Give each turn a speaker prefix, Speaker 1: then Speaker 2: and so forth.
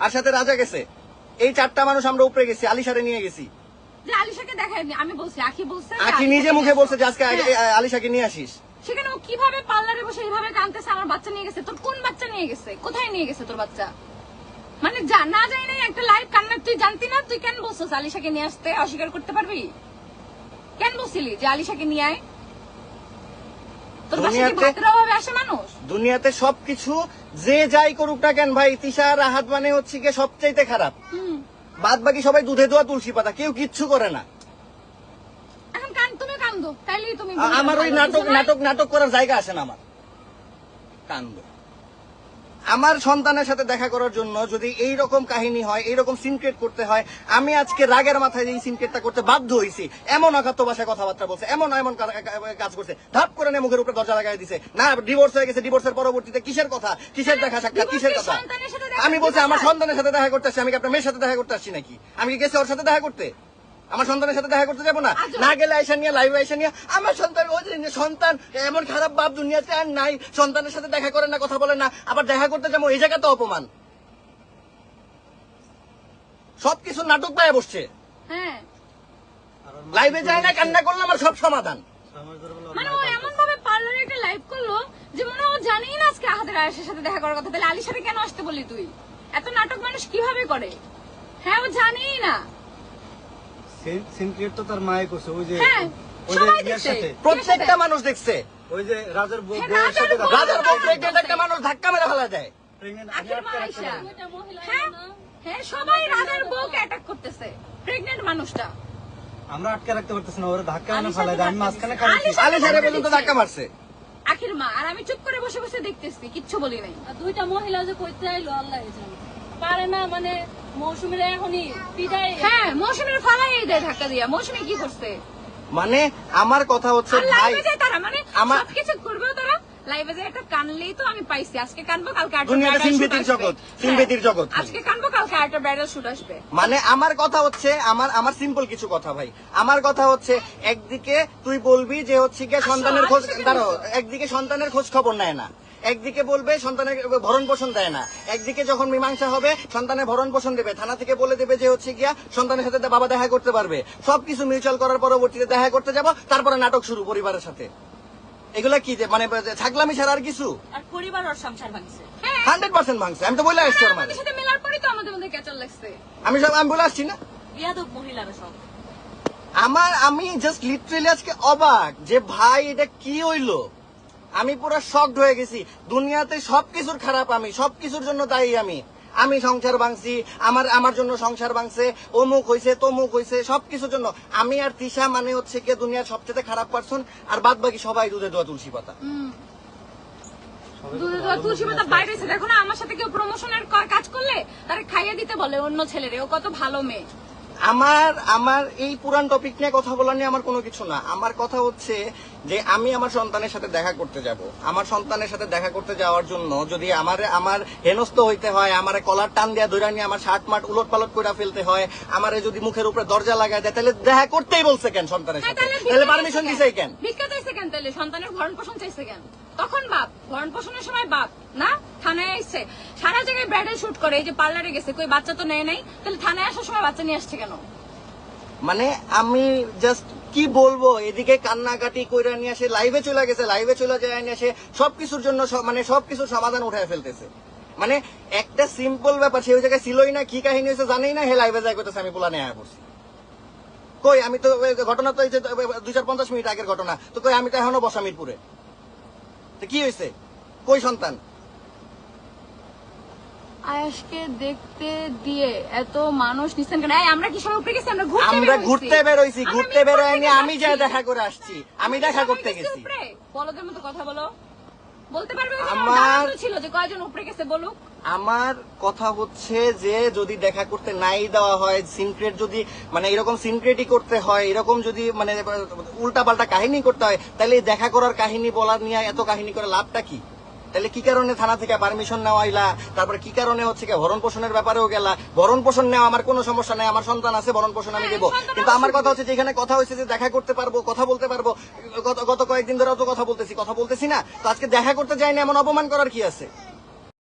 Speaker 1: আর সাথে রাজা গেছে। এই চারটা মানুষ আমরা উপরে গেছি আলিশারে নিয়ে গেছি।
Speaker 2: আলিশাকে দেখায়নি আমি বলছি আখি বলছে
Speaker 1: আখি নিজে মুখে
Speaker 2: নিয়ে
Speaker 1: বলছে যে আজকে
Speaker 2: হ্যাঁ।
Speaker 1: আগে- আ- আলিশাকে নিয়ে আসিস।
Speaker 2: সেখানে ও কীভাবে পার্লারে বসে এইভাবে আমার বাচ্চা নিয়ে গেছে। তোর কোন বাচ্চা নিয়ে গেছে? কোথায় নিয়ে গেছে তোর বাচ্চা? মানে না যাই একটা লাইভ কান্না তুই জানতি না? তুই কেন বলছিস আলিশাকে নিয়ে আসতে? অস্বীকার করতে পারবি? কেন বলছিলি যে আলিশাকে নিয়ে আয়?
Speaker 1: দুনিয়াতে- সবকিছু যে যাই করুক না কেন ভাই তিশা রাহাত মানে হচ্ছে গিয়ে সবচাইতে খারাপ। বাদ বাকি সবাই দুধে ধোয়া তুলসী পাতা কেউ কিচ্ছু করে না। আমার ওই নাটক নাটক নাটক করার জায়গা আছে না আমার। কান্দ। আমার সন্তানের সাথে দেখা করার জন্য যদি এই রকম কাহিনী হয় এই রকম সিনক্রেট করতে হয় আমি আজকে রাগের মাথায় এই সিনক্রেটটা করতে বাধ্য হয়েছি এমন অগাত্য ভাষায় কথাবার্তা বলছে এমন এমন কাজ করছে ধাপ করে নিয়ে মুখের উপরে দরজা লাগাই দিছে না ডিভোর্স হয়ে গেছে ডিভোর্সের পরবর্তীতে কিসের কথা? কিসের দেখা সাক্ষাৎ? কিসের কথা? আমি বলছি আমার সন্তানের সাথে দেখা করতে আসছি আমি কি আপনার মেয়ের সাথে দেখা করতে আসছি নাকি? আমি কি গেছি ওর সাথে দেখা করতে? আমার সন্তানের সাথে দেখা করতে যাব না? না গেলে আইসা নিয়ে লাইভ আইসা নিয়ে আমার সন্তান ওই যে সন্তান এমন খারাপ বাপ দুনিয়াতে আর নাই সন্তানের সাথে দেখা করে না কথা বলে না আবার দেখা করতে যাব এই জায়গাতে অপমান। সবকিছু নাটক পায়ে বসছে।
Speaker 2: হ্যাঁ।
Speaker 1: লাইভে যায় না কান্না করলে আমার সব সমাধান।
Speaker 2: মানে ও এমন ভাবে পার্লারে একটা লাইভ করল যে মনে ও জানেই না আজকে আহাদের আয়েশের সাথে দেখা করার কথা। তাহলে আলিশারে কেন আসতে বললি তুই? এত নাটক মানুষ কীভাবে করে? হ্যাঁ ও জানেই না।
Speaker 3: সিনক্রিয়েট তো তার মায়ে করছে ওই যে
Speaker 2: হ্যাঁ
Speaker 1: প্রত্যেকটা মানুষ দেখছে।
Speaker 3: ওই যে রাজার বউ
Speaker 2: হ্যাঁ, রাজার বউ।
Speaker 1: প্রেগনেন্ট একটা মানুষ ধাক্কা মেরে ফেলা যায়।
Speaker 2: হ্যাঁ হ্যাঁ সবাই রাজার বউকে অ্যাটাক করতেছে। প্রেগনেন্ট মানুষটা।
Speaker 3: আমরা আটকে রাখতে পারতেছি না ওরা ধাক্কা মানে আমি মাঝখানে
Speaker 1: পর্যন্ত ধাক্কা মারছে।
Speaker 2: আখির মা আর আমি চুপ করে বসে বসে দেখতেছি কিচ্ছু বলি নাই।
Speaker 4: দুইটা মহিলা যে কইতে আইলো আল্লাহ পারে না মানে মৌসুমীরা এখনই পিঠাই
Speaker 2: হ্যাঁ মৌসুমীর ফালাই দেয় ধাক্কা দিয়া। মৌসুমী কি করছে?
Speaker 1: মানে আমার কথা হচ্ছে ভাই
Speaker 2: তারা মানে
Speaker 1: আমার-
Speaker 2: সবকিছু করবেও তারা। লাইভে যায় একটা কানলেই তো আমি পাইছি। আজকে কানবো কালকে আরেকটা
Speaker 1: দুনিয়াতে
Speaker 2: bridal shoot
Speaker 1: সিনভেতির
Speaker 2: আসবে।
Speaker 1: জগৎ, সিনভেতির
Speaker 2: হ্যাঁ,
Speaker 1: জগৎ।
Speaker 2: আজকে কানবো কালকে আরেকটা ব্রাইডাল শুট আসবে।
Speaker 1: মানে আমার কথা হচ্ছে আমার আমার সিম্পল কিছু কথা ভাই। আমার কথা হচ্ছে একদিকে তুই বলবি যে হচ্ছে গিয়ে সন্তানের খোঁজ একদিকে সন্তানের খোঁজ খবর নেয় না। একদিকে বলবে সন্তানের ভরণ পোষণ দেয় না। একদিকে যখন মীমাংসা হবে সন্তানের ভরণ পোষণ দেবে। থানা থেকে বলে দেবে যে হচ্ছে গিয়া সন্তানের সাথে বাবা দেখা করতে পারবে। সবকিছু মিউচুয়াল করার পরবর্তীতে দেখা করতে যাব তারপরে নাটক শুরু পরিবারের সাথে। এগুলা কি যে মানে ছাগলামি ছাড়া আর কিছু?
Speaker 4: আর পরিবার ওর সংসার ভাঙছে।
Speaker 2: হ্যাঁ।
Speaker 1: হান্ড্রেড পার্সেন্ট ভাঙছে। আমি তো বলে আসছি ওর মানে
Speaker 2: সাথে মেলার পরেই তো আমাদের মধ্যে ক্যাচাল লাগছে।
Speaker 1: আমি সব আমি বলে আসছি না?
Speaker 4: বিয়াদব মহিলারা সব।
Speaker 1: আমার আমি জাস্ট লিটারেলি আজকে অবাক যে ভাই এটা কি হইল? আমি পুরো শকড হয়ে গেছি। দুনিয়াতে সবকিছুর খারাপ আমি, সবকিছুর জন্য দায়ী আমি। আমি সংসার ভাঙছি, আমার আমার জন্য সংসার ভাঙছে, অমুক হইছে, তমুক হইছে, সবকিছুর জন্য। আমি আর তিশা মানে হচ্ছে কি দুনিয়ার সবচেয়ে খারাপ পারসন আর বাদ বাকি সবাই দুধে দোয়া তুলসী পাতা।
Speaker 2: দেখো না, আমার সাথে কেউ প্রমোশনের কাজ করলে তারা খাইয়ে দিতে বলে অন্য ছেলেরে। ও কত ভালো মেয়ে।
Speaker 1: আমার আমার এই পুরান টপিক নিয়ে কথা বলা নিয়ে আমার কোনো কিছু না। আমার কথা হচ্ছে যে আমি আমার সন্তানের সাথে দেখা করতে যাব। আমার সন্তানের সাথে দেখা করতে যাওয়ার জন্য যদি আমার আমার হেনস্থ হইতে হয় আমার কলার টান দেওয়া ধরে নিয়ে আমার শার্ট মাঠ উলট পালট করে ফেলতে হয় আমার যদি মুখের উপরে দরজা লাগায় দেয় তাহলে দেখা করতেই বলছে কেন সন্তানের
Speaker 2: হ্যাঁ,
Speaker 1: সাথে?
Speaker 2: তাহলে
Speaker 1: পারমিশন দিছে কেন?
Speaker 2: ভিক্ষা চাইছে কেন তাহলে? সন্তানের ভরণ পোষণ চাইছে কেন? তখন বাপ, ভরণ পোষণের সময় বাপ, না? থানায় আসছে সারা জায়গায় ব্রাইডাল শুট করে, এই যে পার্লারে গেছে, কই বাচ্চা তো নেয় নাই, তাহলে থানায় আসার সময় বাচ্চা নিয়ে আসছে কেন?
Speaker 1: মানে আমি জাস্ট কি বলব, এদিকে কান্নাকাটি কইরা নিয়ে আসে লাইভে চলে গেছে লাইভে চলে যায় নিয়ে আসে, সবকিছুর জন্য মানে সবকিছুর সমাধান উঠায় ফেলতেছে। মানে একটা সিম্পল ব্যাপার, সে ওই জায়গায় ছিলই না, কি কাহিনী হয়েছে জানেই না, হে লাইভে যায় করতেছে আমি পোলা নেয়া করছি কই, আমি তো ঘটনা তো এই যে, দুই চার পঞ্চাশ মিনিট আগের ঘটনা, তো কই, আমি তো এখনও বসা মিরপুরে তো কি হয়েছে? কই সন্তান?
Speaker 2: আয়াসকে দেখতে দিয়ে এত মানুষ নিছেন কেন? আমরা কি সব উপরে গেছি? আমরা ঘুরতে
Speaker 1: আমরা
Speaker 2: বের হইছি।
Speaker 1: ঘুরতে বেরোইছি ঘুরতে
Speaker 2: মিরপুর
Speaker 1: বেরোয়
Speaker 2: থেকে
Speaker 1: নিয়ে আমি যা দেখা করে আসছি আমি দেখা করতে
Speaker 2: গেছি? বলদের মতো কথা বলো। বলতে পারবে
Speaker 1: আমার-
Speaker 2: ছিল যে কয়জন উপরে গেছে বলুক।
Speaker 1: আমার কথা হচ্ছে যে যদি দেখা করতে নাই দেওয়া হয় সিনক্রেট যদি মানে এরকম সিনক্রেটই করতে হয় এরকম যদি মানে উল্টা পাল্টা কাহিনী করতে হয় তাহলে দেখা করার কাহিনী বলার নিয়ে এত কাহিনী করে লাভটা কি? তাহলে কি কারণে থানা থেকে পারমিশন নেওয়া হইলা? তারপর কি কারণে হচ্ছে কি ভরণ পোষণের ব্যাপারেও গেলা? ভরণ পোষণ নেওয়া আমার কোনো সমস্যা নাই আমার সন্তান আছে ভরণ পোষণ আমি
Speaker 2: হ্যাঁ,
Speaker 1: দেবো। কিন্তু আমার কথা হচ্ছে যে এখানে কথা হয়েছে যে দেখা করতে পারব কথা বলতে পারব। গত গত কয়েকদিন ধরে তো কথা বলতেছি কথা বলতেছি না। তো আজকে দেখা করতে যাইনি এমন অপমান করার কি আছে?